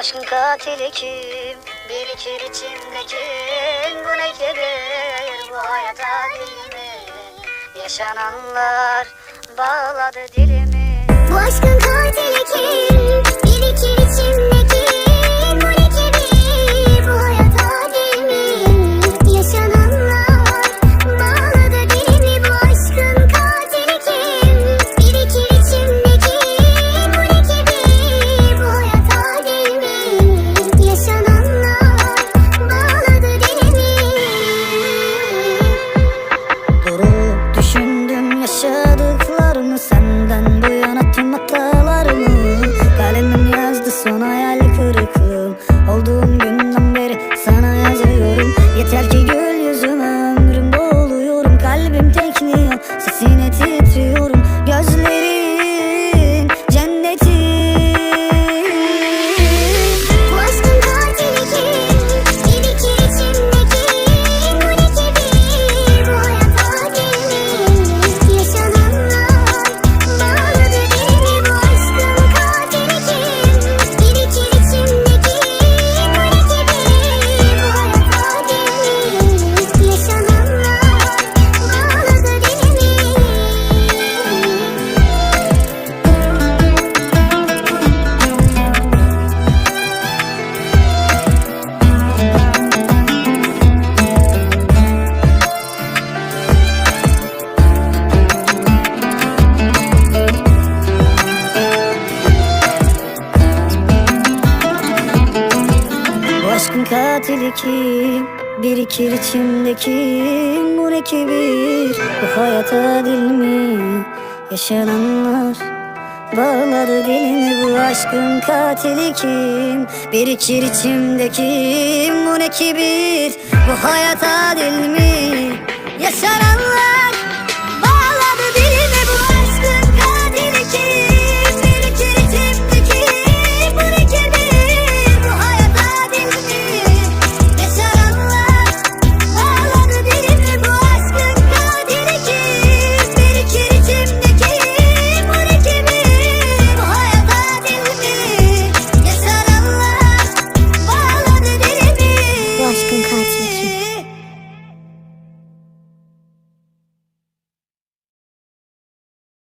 Aşkın katili kim? Birikir içimdeki bu ne keder bu hayata dilimi Yaşananlar bağladı dilimi Bu aşkın katili kim? katili kim? Birikir içimdeki mürekkebir Bu hayata dil mi yaşananlar? Bağladı dilimi bu aşkın katili kim? Birikir içimdeki mürekkebir Bu hayata dil mi yaşananlar?